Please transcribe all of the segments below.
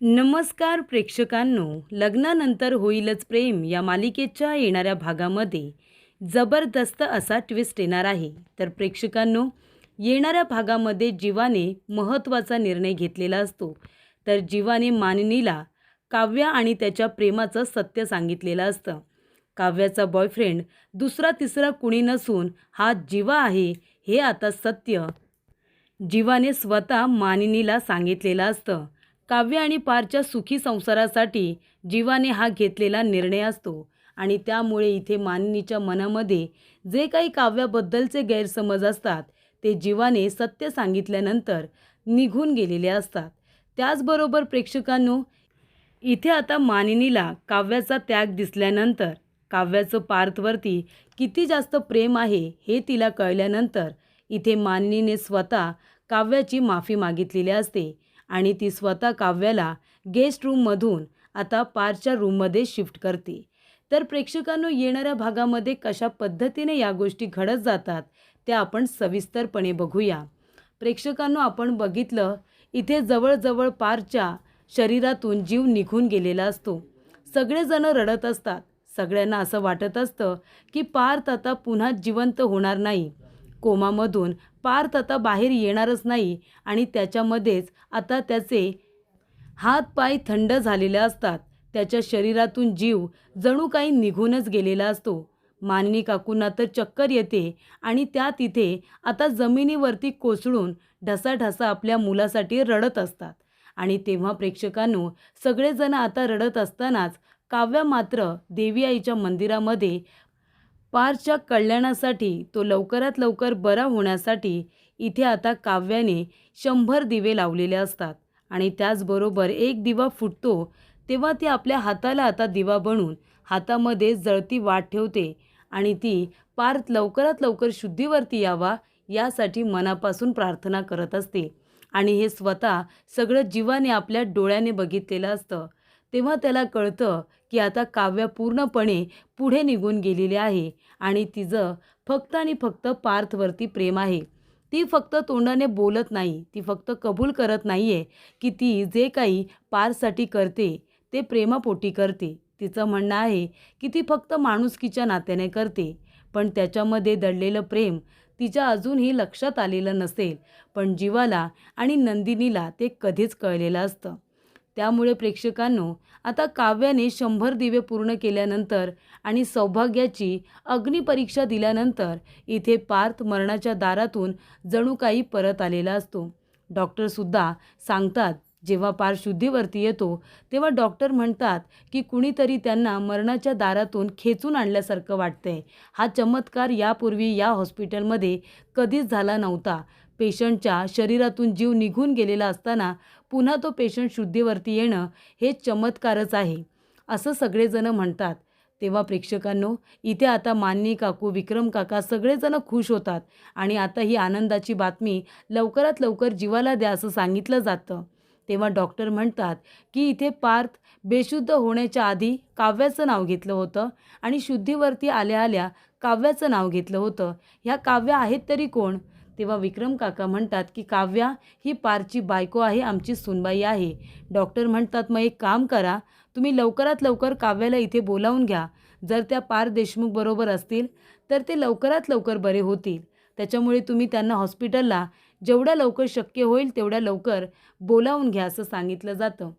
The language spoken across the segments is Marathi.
नमस्कार प्रेक्षकांनो लग्नानंतर होईलच प्रेम या मालिकेच्या येणाऱ्या भागामध्ये जबरदस्त असा ट्विस्ट येणार आहे. तर प्रेक्षकांनो येणाऱ्या भागामध्ये जीवाने महत्त्वाचा निर्णय घेतलेला असतो. तर जीवाने मानिनीला काव्या आणि त्याच्या प्रेमाचं सत्य सांगितलेलं असतं. काव्याचा बॉयफ्रेंड दुसरा तिसरा कुणी नसून हा जीवा आहे हे आता सत्य जीवाने स्वतः मानिनीला सांगितलेलं असतं. काव्य आणि पारच्या सुखी संसारासाठी जीवाने हा घेतलेला निर्णय असतो. आणि त्यामुळे इथे मानिनीच्या मनामध्ये जे काही काव्याबद्दलचे गैरसमज असतात ते जीवाने सत्य सांगितल्यानंतर निघून गेलेले असतात. त्याचबरोबर प्रेक्षकांनो इथे आता मानिनीला काव्याचा त्याग दिसल्यानंतर काव्याचं पार्थवरती किती जास्त प्रेम आहे हे तिला कळल्यानंतर इथे मानिनीने स्वतः काव्याची माफी मागितलेली असते. आणि ती स्वतः काव्याला गेस्ट रूममधून आता पारच्या रूममध्ये शिफ्ट करते. तर प्रेक्षकांनो येणाऱ्या भागामध्ये कशा पद्धतीने या गोष्टी घडत जातात त्या आपण सविस्तरपणे बघूया. प्रेक्षकांनो आपण बघितलं इथे जवळजवळ पारच्या शरीरातून जीव निघून गेलेला असतो. सगळेजण रडत असतात. सगळ्यांना असं वाटत असतं की पार्थ आता पुन्हा जिवंत होणार नाही. कोमामधून पार्थ आता बाहेर येणारच नाही आणि त्याच्यामध्येच आता त्याचे हात पाय थंड झालेले असतात. त्याच्या शरीरातून जीव जणू काही निघूनच गेलेला असतो. मानिनी काकूंना तर चक्कर येते आणि त्या तिथे आता जमिनीवरती कोसळून ढसाढसा आपल्या मुलासाठी रडत असतात. आणि तेव्हा प्रेक्षकांनो सगळेजण आता रडत असतानाच काव्य मात्र देवी आईच्या मंदिरामध्ये पारच्या कल्याणासाठी तो लवकरात लवकर बरा होण्यासाठी इथे आता काव्याने शंभर दिवे लावलेले असतात आणि त्याचबरोबर एक दिवा फुटतो तेव्हा ती आपल्या हाताला आता दिवा बनून हातामध्ये जळती वाट ठेवते आणि ती पार्थ लवकरात लवकर शुद्धीवरती यावा यासाठी मनापासून प्रार्थना करत असते. आणि हे स्वतः सगळं जीवाने आपल्या डोळ्याने बघितलेलं असतं. तेव्हा त्याला कळतं की आता काव्य पूर्णपणे पुढे निघून गेलेली आहे आणि तिचं फक्त आणि फक्त पार्थवरती प्रेम आहे. ती फक्त तोंडाने बोलत नाही ती फक्त कबूल करत नाही आहे की ती जे काही पारसाठी करते ते प्रेमापोटी करते. तिचं म्हणणं आहे की ती फक्त माणुसकीच्या नात्याने करते पण त्याच्यामध्ये दडलेलं प्रेम तिच्या अजूनही लक्षात आलेलं नसेल पण जीवाला आणि नंदिनीला ते कधीच कळलेलं असतं. त्यामुळे प्रेक्षकांनो आता काव्याने शंभर दिवे पूर्ण केल्यानंतर आणि सौभाग्याची अग्निपरीक्षा दिल्यानंतर इथे पार्थ मरणाच्या दारातून जणू काही परत आलेला असतो. डॉक्टरसुद्धा सांगतात जेव्हा पार शुद्धीवरती येतो तेव्हा डॉक्टर म्हणतात की कुणीतरी त्यांना मरणाच्या दारातून खेचून आणल्यासारखं वाटतंय. हा चमत्कार यापूर्वी या हॉस्पिटलमध्ये कधीच झाला नव्हता. पेशंटच्या शरीरातून जीव निघून गेलेला असताना पुन्हा तो पेशंट शुद्धीवरती येणं हे चमत्कारच आहे असं सगळेजणं म्हणतात. तेव्हा प्रेक्षकांनो इथे आता माननी काकू विक्रम काका सगळेजण खुश होतात आणि आता ही आनंदाची बातमी लवकरात लवकर जीवाला द्या असं सांगितलं जातं. तेव्हा डॉक्टर म्हणतात की इथे पार्थ बेशुद्ध होण्याच्या आधी काव्याचं नाव घेतलं होतं आणि शुद्धीवरती आल्या आल्या काव्याचं नाव घेतलं होतं. ह्या काव्या आहेत तरी कोण? तेव्हा विक्रम काका म्हणतात की काव्या ही पारची बायको आहे आमची सुनबाई आहे. डॉक्टर म्हणतात मग एक काम करा तुम्ही लवकरात लवकर काव्याला इथे बोलावून घ्या. जर त्या पार देशमुख बरोबर असतील तर ते लवकरात लवकर बरे होतील. त्याच्यामुळे तुम्ही त्यांना हॉस्पिटलला जेवढ्या लवकर शक्य होईल तेवढ्या लवकर बोलावून घ्या असं सांगितलं जातं.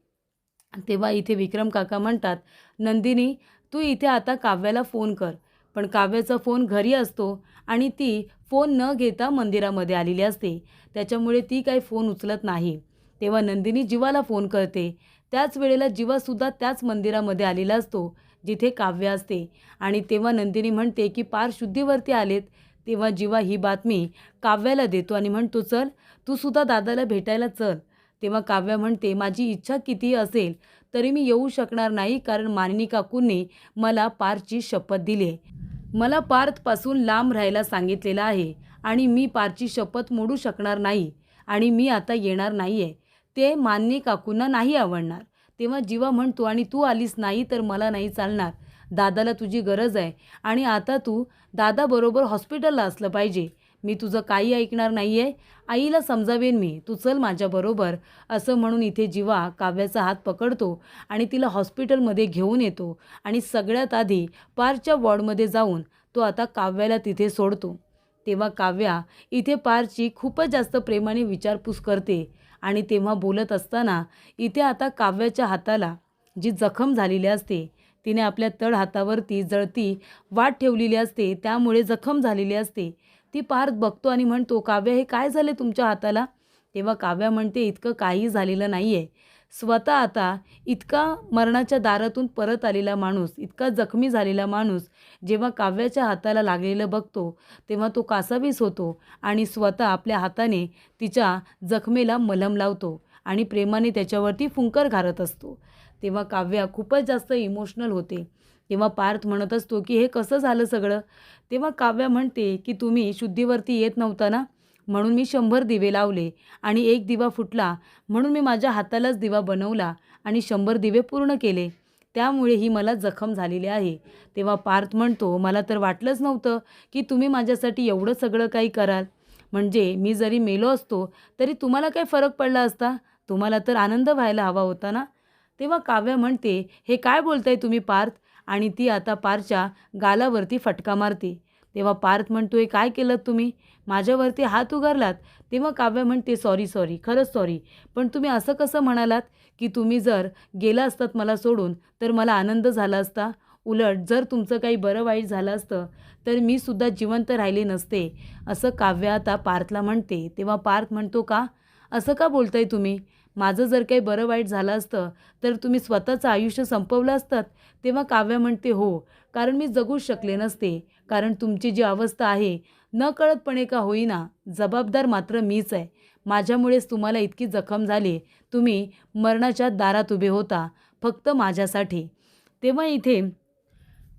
तेव्हा इथे विक्रम काका म्हणतात नंदिनी तू इथे आता काव्याला फोन कर. पण काव्याचा फोन घरी असतो आणि ती फोन न घेता मंदिरामध्ये आलेली असते. त्याच्यामुळे ती काही फोन उचलत नाही. तेव्हा नंदिनी जीवाला फोन करते. त्याच वेळेला जीवासुद्धा त्याच मंदिरामध्ये आलेला असतो जिथे काव्य असते. आणि तेव्हा नंदिनी म्हणते की पार शुद्धीवरती आलेत. तेव्हा जीवा ही बातमी काव्याला देतो आणि म्हणतो चल तू सुद्धा दादाला भेटायला चल. तेव्हा काव्या म्हणते माझी इच्छा किती असेल तरी मी येऊ शकणार नाही कारण मानिनी काकूंनी मला पारची शपथ दिली आहे. मला पार्थपासून लांब राहायला सांगितलेलं आहे आणि मी पारची शपथ मोडू शकणार नाही आणि मी आता येणार नाही आहे ते मान्य काकूंना नाही आवडणार. तेव्हा जीवा म्हणतो आणि तू आलीस नाही तर मला नाही चालणार. दादाला तुझी गरज आहे आणि आता तू दादाबरोबर हॉस्पिटलला असलं पाहिजे. मी तुझं काही ऐकणार नाही आहे आईला समजावेन मी. तू चल माझ्याबरोबर असं म्हणून इथे जीवा काव्याचा हात पकडतो आणि तिला हॉस्पिटलमध्ये घेऊन येतो. आणि सगळ्यात आधी पारच्या वॉर्डमध्ये जाऊन तो आता काव्याला तिथे सोडतो. तेव्हा काव्या इथे पारची खूपच जास्त प्रेमाने विचारपूस करते आणि तेव्हा बोलत असताना इथे आता काव्याच्या हाताला जी जखम झालेली असते तिने आपल्या तळ हातावरती जळती वाट ठेवलेली असते त्यामुळे जखम झालेली असते. ती पार्थ बघतो आणि म्हणतो काव्या हे काय झाले तुमच्या हाताला? तेव्हा काव्या म्हणते इतकं काही झालेलं नाही आहे स्वतः आता इतका मरणाच्या दारातून परत आलेला माणूस इतका जखमी झालेला माणूस जेव्हा काव्याच्या हाताला लागलेलं बघतो तेव्हा तो कासावीस होतो आणि स्वतः आपल्या हाताने तिच्या जखमेला मलम लावतो आणि प्रेमाने त्याच्यावरती फुंकर घालत असतो. तेव्हा काव्या खूपच जास्त इमोशनल होते. तेव्हा पार्थ म्हणत असतो की हे कसं झालं सगळं? तेव्हा काव्या म्हणते की तुम्ही शुद्धीवरती येत नव्हता ना? म्हणून मी शंभर दिवे लावले आणि एक दिवा फुटला. म्हणून मी माझ्या हातालाच दिवा बनवला आणि शंभर दिवे पूर्ण केले. त्यामुळे ही मला जखम झालेली आहे. तेव्हा पार्थ म्हणतो मला तर वाटलंच नव्हतं की तुम्ही माझ्यासाठी एवढं सगळं काही कराल. म्हणजे मी जरी मेलो असतो तरी तुम्हाला काय फरक पडला असता? तुम्हाला तर आनंद व्हायला हवा होता ना? तेव्हा काव्य म्हणते हे काय बोलताय तुम्ही पार्थ? आणि ती आता पारच्या गालावरती फटका मारते. तेव्हा पार्थ म्हणतोय काय केलं तुम्ही? माझ्यावरती हात उगारलात. तेव्हा काव्य म्हणते सॉरी सॉरी खरंच सॉरी. पण तुम्ही असं कसं म्हणालात की तुम्ही जर गेला असतात मला सोडून तर मला आनंद झाला असता? उलट जर तुमचं काही बरं वाईट झालं असतं तर मी सुद्धा जिवंत राहिले नसते. असं काव्य आता पार्थला म्हणते. तेव्हा पार्थ म्हणतो का? असं का बोलताय तुम्ही? माझं जर काही बरं वाईट झालं असतं तर तुम्ही स्वतःचं आयुष्य संपवलं असतात तेव्हा काव्य म्हणते हो कारण मी जगूच शकले नसते कारण तुमची जी अवस्था आहे न कळतपणे का होईना जबाबदार मात्र मीच आहे. माझ्यामुळेच तुम्हाला इतकी जखम झाली तुम्ही मरणाच्या दारात उभे होता फक्त माझ्यासाठी. तेव्हा इथे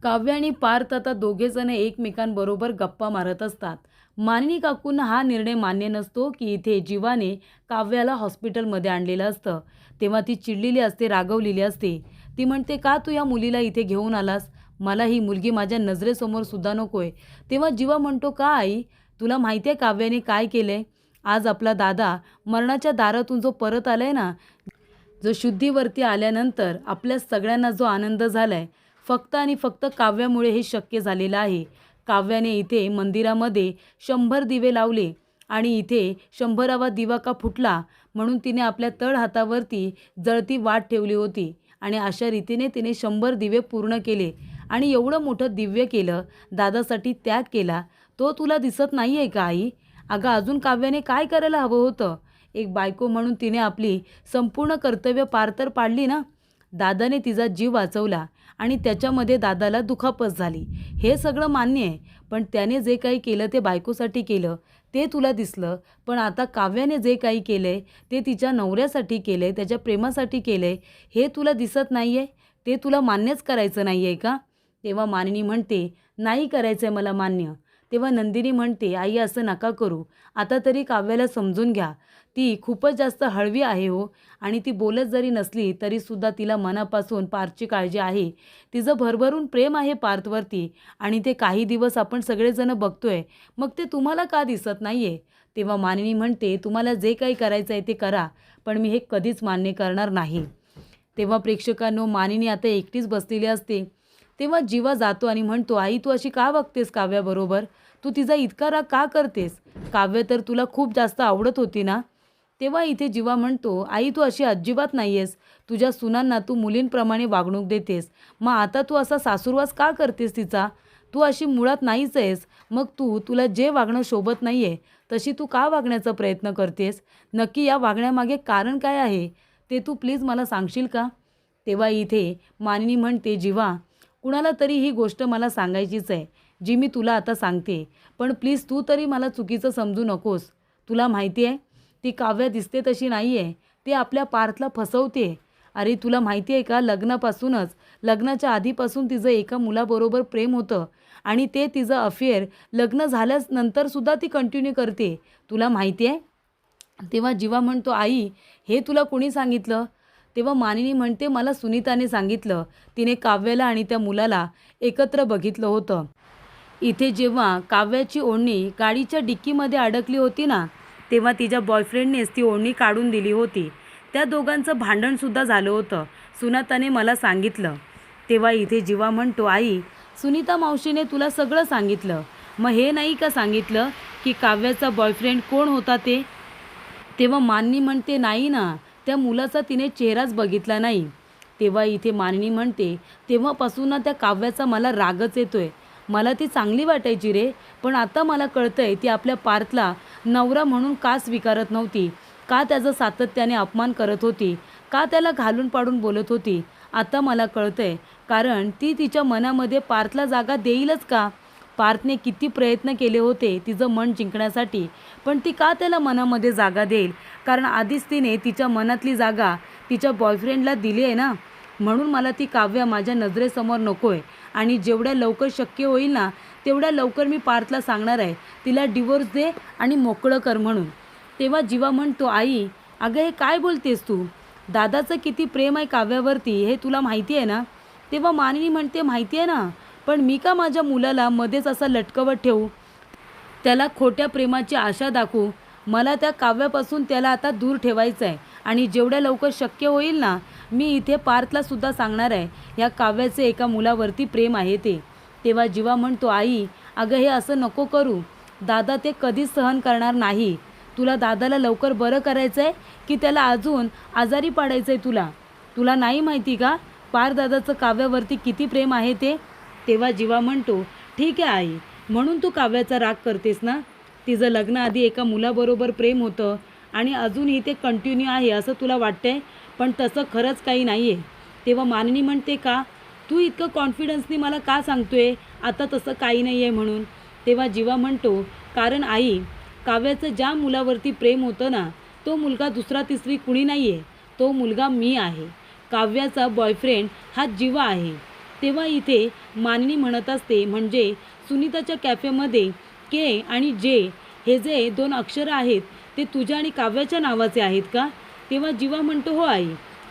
काव्य आणि पार्थ आता दोघेजण एकमेकांबरोबर गप्पा मारत असतात. मानिनी काकूंना हा निर्णय मान्य नसतो की इथे जीवाने काव्याला हॉस्पिटलमध्ये आणलेलं असतं. तेव्हा ती चिडलेली असते रागवलेली असते. ती म्हणते का तू या मुलीला इथे घेऊन आलास? मला ही मुलगी माझ्या नजरेसमोर सुद्धा नकोय. तेव्हा जीवा म्हणतो का आई? तुला माहिती आहे काव्याने काय केलंय? आज आपला दादा मरणाच्या दारातून जो परत आलाय ना जो शुद्धीवरती आल्यानंतर आपल्या सगळ्यांना जो आनंद झालाय फक्त आणि फक्त काव्यामुळे हे शक्य झालेलं आहे. काव्याने इथे मंदिरामध्ये शंभर दिवे लावले आणि इथे शंभरावा दिवा का फुटला म्हणून तिने आपल्या तळ हातावरती जळती वाट ठेवली होती आणि अशा रीतीने तिने शंभर दिवे पूर्ण केले आणि एवढं मोठं दिव्य केलं दादासाठी त्याग केला. तो तुला दिसत नाही आहे का आई? अगं अजून काव्याने काय करायला हवं होतं? एक बायको म्हणून तिने आपली संपूर्ण कर्तव्य पार तर पाडली ना? दादाने तिचा जीव वाचवला आणि त्याच्यामध्ये दादाला दुखापत झाली. हे सगळं मान्य आहे पण त्याने जे काही केलं ते बायकोसाठी केलं ते तुला दिसलं पण आता काव्याने जे काही केलं आहे ते तिच्या नवऱ्यासाठी केलं आहे त्याच्या प्रेमासाठी केलं आहे हे तुला दिसत नाही आहे ते तुला मान्यच करायचं नाही आहे का? तेव्हा मानिनी म्हणते नाही करायचं आहे मला मान्य. तेव्हा नंदिनी म्हणते आई असं नका करू. आता तरी काव्याला समजून घ्या. ती खूपच जास्त हळवी आहे हो. आणि ती बोलत जरी नसली तरीसुद्धा तिला मनापासून पार्थची काळजी आहे. तिचं भरभरून प्रेम आहे पार्थवरती आणि ते काही दिवस आपण सगळेजणं बघतोय. मग ते तुम्हाला का दिसत नाही आहे तेव्हा मानिनी म्हणते तुम्हाला जे काही करायचं आहे ते करा पण मी हे कधीच मान्य करणार नाही. तेव्हा प्रेक्षकांनो मानिनी आता एकटीच बसलेली असते. तेव्हा जीवा जातो आणि म्हणतो आई तू अशी का बघतेस काव्याबरोबर? तू तिचा इतका राग का करतेस? काव्य तर तुला खूप जास्त आवडत होती ना? तेव्हा इथे जीवा म्हणतो आई तू अशी अजिबात नाही आहेस तुझ्या सुनांना तू मुलींप्रमाणे वागणूक देतेस. मग आता तू असा सासूरवास का करतेस तिचा? तू अशी मुळात नाहीच आहेस. मग तू तुला जे वागणं शोभत नाही आहे तशी तू का वागण्याचा प्रयत्न करतेस? नक्की या वागण्यामागे कारण काय आहे? ते तू प्लीज मला सांगशील का? तेव्हा इथे मानिनी म्हणते जीवा कुणाला तरी ही गोष्ट मला सांगायचीच आहे जी मी तुला आता सांगते. पण प्लीज तू तरी मला चुकीचं समजू नकोस. तुला माहिती आहे ती काव्य दिसते तशी नाही आहे ती आपल्या पार्थला फसवते अरे तुला माहिती आहे का लग्नापासूनच लग्नाच्या आधीपासून तिचं एका मुलाबरोबर प्रेम होतं. आणि ते तिचं अफेअर लग्न झाल्यास नंतरसुद्धा ती कंटिन्यू करते. तुला माहिती आहे तेव्हा जीवा म्हणतो आई हे तुला कोणी सांगितलं? तेव्हा मानिनी म्हणते मला सुनीताने सांगितलं. तिने काव्याला आणि त्या मुलाला एकत्र बघितलं होतं. इथे जेव्हा काव्याची ओढणी गाडीच्या डिक्कीमध्ये अडकली होती ना तेव्हा तिच्या बॉयफ्रेंडनेच ती ओढणी काढून दिली होती. त्या दोघांचं भांडणसुद्धा झालं होतं. सुनाताने मला सांगितलं. तेव्हा इथे जीवा म्हणतो आई सुनीता मावशीने तुला सगळं सांगितलं. मग हे नाही का सांगितलं की काव्याचा बॉयफ्रेंड कोण होता ते? तेव्हा माननी म्हणते नाही ना त्या मुलाचा तिने चेहराच बघितला नाही. तेव्हा इथे माननी म्हणते तेव्हापासून ना त्या काव्याचा मला रागच येतोय. मला ती चांगली वाटायची रे. पण आता मला कळतंय ती आपल्या पार्थला नवरा म्हणून का स्वीकारत नव्हती? का त्याचा सातत्याने अपमान करत होती? का त्याला घालून पाडून बोलत होती? आता मला कळतंय. कारण ती तिच्या मनामध्ये पार्थला जागा देईलच का? पार्थने किती प्रयत्न केले होते तिचं मन जिंकण्यासाठी पण ती का त्याला मनामध्ये जागा देईल? कारण आधीच तिने तिच्या मनातली जागा तिच्या बॉयफ्रेंडला दिली आहे ना? म्हणून मला ती काव्य माझ्या नजरेसमोर नको आहे आणि जेवढ्या लवकर शक्य होईल ना तेवढ्या लवकर मी पार्थला सांगणार आहे. तिला डिवोर्स दे आणि मोकळं कर म्हणून. तेव्हा जीवा म्हणतो आई अगं हे काय बोलतेस तू? दादाचं किती प्रेम आहे काव्यावरती हे तुला माहिती आहे ना? तेव्हा मानवी म्हणते माहिती आहे ना पण मी का माझ्या मुलाला मध्येच असा लटकवत ठेवू? त्याला खोट्या प्रेमाची आशा दाखवू. मला त्या काव्यापासून त्याला आता दूर ठेवायचं आहे आणि जेवढ्या लवकर शक्य होईल ना मी इथे पार्थला सुद्धा सांगणार आहे. या काव्याचे एका मुलावरती प्रेम आहे ते. तेव्हा जीवा म्हणतो आई अगं हे असं नको करू. दादा ते कधीच सहन करणार नाही. तुला दादाला लवकर बरं करायचं आहे की त्याला अजून आजारी पाडायचं आहे तुला? तुला नाही माहिती का पारदादाचं काव्यावरती किती प्रेम आहे ते? तेव्हा जीवा म्हणतो ठीक आहे आई म्हणून तू काव्याचा राग करतेस ना? तिचं लग्न आधी एका मुलाबरोबर प्रेम होतं. आणि अजूनही ते कंटिन्यू आहे असं तुला वाटतंय? पण तसं खरंच काही नाही आहे तेव्हा माननी म्हणते का तू इतकं कॉन्फिडन्सनी मला का सांगतोय? आता तसं काही नाही आहे म्हणून. तेव्हा जीवा म्हणतो कारण आई काव्याचं ज्या मुलावरती प्रेम होतं ना तो मुलगा दुसरा तिसरी कुणी नाही आहे तो मुलगा मी आहे. काव्याचा बॉयफ्रेंड हा जीवा आहे. तेव्हा इथे माननी म्हणत असते म्हणजे सुनीताच्या कॅफेमध्ये के आणि जे हे जे दोन अक्षरं आहेत ते तुझ्या आणि काव्याच्या नावाचे आहेत का? तेव्हा जीवा म्हणतो हो आई.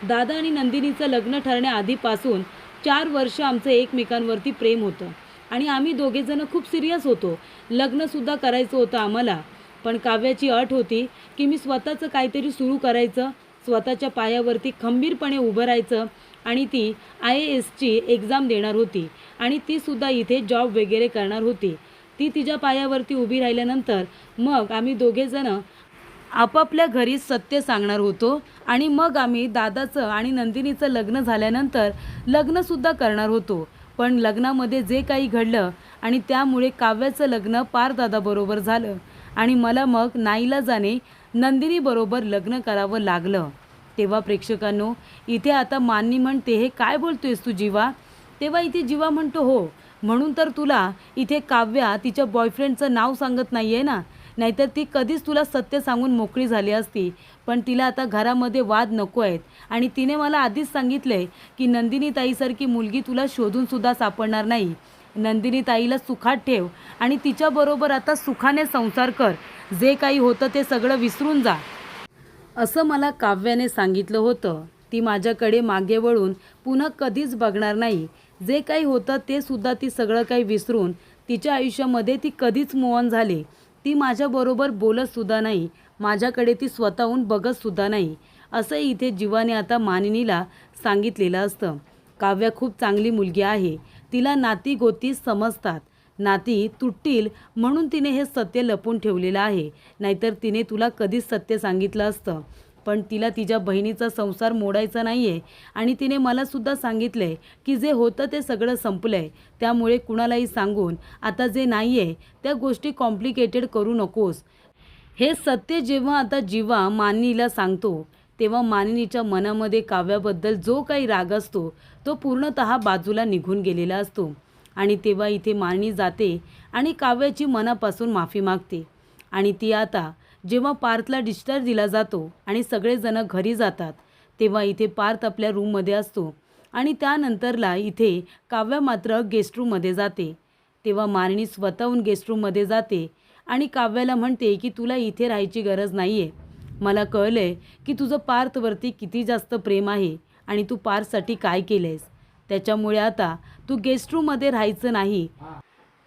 दादा आणि नंदिनीचं लग्न ठरण्याआधीपासून चार वर्ष आमचं एकमेकांवरती प्रेम होतं. आणि आम्ही दोघेजणं खूप सिरियस होतो. लग्नसुद्धा करायचं होतं आम्हाला. पण काव्याची अट होती की मी स्वतःचं काहीतरी सुरू करायचं स्वतःच्या पायावरती खंबीरपणे उभं राहायचं आणि ती आय ए एसची एक्झाम देणार होती. आणि तीसुद्धा इथे जॉब वगैरे करणार होती. ती तिच्या पायावरती उभी राहिल्यानंतर मग आम्ही दोघेजणं आपापल्या घरी सत्य सांगणार होतो आणि मग आम्ही दादाचं आणि नंदिनीचं लग्न झाल्यानंतर लग्नसुद्धा करणार होतो. पण लग्नामध्ये जे काही घडलं आणि त्यामुळे काव्याचं लग्न पारदादाबरोबर झालं आणि मला मग नाईला जाणे नंदिनीबरोबर लग्न करावं लागलं. तेव्हा प्रेक्षकांनो इथे आता माननी म्हणते हे काय बोलतोयस तू जीवा? तेव्हा इथे जीवा म्हणतो हो म्हणून तर तुला इथे काव्या तिच्या बॉयफ्रेंडचं नाव सांगत नाही आहे ना. नाहीतर ती कधीच तुला सत्य सांगून मोकळी झाली असती. पण तिला आता घरामध्ये वाद नको आहेत. आणि तिने मला आधीच सांगितलं आहे की नंदिनी ताईसारखी मुलगी तुला शोधूनसुद्धा सापडणार नाही. नंदिनी ताईला सुखात ठेव आणि तिच्याबरोबर आता सुखाने संसार कर. जे काही होतं ते सगळं विसरून जा. असं मला काव्याने सांगितलं होतं. ती माझ्याकडे मागे वळून पुन्हा कधीच बघणार नाही. जे काही होतं ते सुद्धा ती सगळं काही विसरून तिच्या आयुष्यामध्ये ती कधीच मोहन झाली. ती माझ्याबरोबर बोलतसुद्धा नाही. माझ्याकडे ती स्वतःहून बघतसुद्धा नाही. असं इथे जीवाने आता मानिनीला सांगितलेलं असतं. काव्या खूप चांगली मुलगी आहे. तिला नाती गोती समजतात. नाती तुटतील म्हणून तिने हे सत्य लपून ठेवलेलं आहे. नाहीतर तिने तुला कधीच सत्य सांगितलं असतं. पण तिला तिच्या बहिणीचा संसार मोडायचा नाही आहे आणि तिने मला सुद्धा सांगितलं आहे की जे होतं ते सगळं संपलं आहे त्यामुळे कुणालाही सांगून आता जे नाही आहे त्या गोष्टी कॉम्प्लिकेटेड करू नकोस. हे सत्य जेव्हा आता जीवा मानिनीला सांगतो तेव्हा मानिनीच्या मनामध्ये काव्याबद्दल जो काही राग असतो तो पूर्णतः बाजूला निघून गेलेला असतो. आणि तेव्हा इथे मानिनी जाते आणि काव्याची मनापासून माफी मागते. आणि ती आता जेव्हा पार्थला डिस्चार्ज दिला जातो आणि सगळेजण घरी जातात तेव्हा इथे पार्थ आपल्या रूममध्ये असतो आणि त्यानंतरला इथे काव्या मात्र गेस्ट रूममध्ये जाते. तेव्हा मारणी स्वतःहून गेस्ट रूममध्ये जाते आणि काव्याला म्हणते की तुला इथे राहायची गरज नाही आहे मला कळलं आहे की तुझं पार्थवरती किती जास्त प्रेम आहे आणि तू पार्थसाठी काय केलं आहेस त्याच्यामुळे आता तू गेस्ट रूममध्ये राहायचं नाही.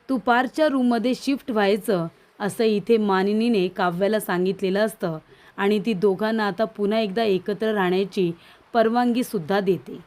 तू पार्थच्या रूममध्ये शिफ्ट व्हायचं असं इथे मानिनीने काव्याला सांगितलेलं असतं आणि ती दोघांना आता पुन्हा एकदा एकत्र राहण्याची परवानगीसुद्धा देते.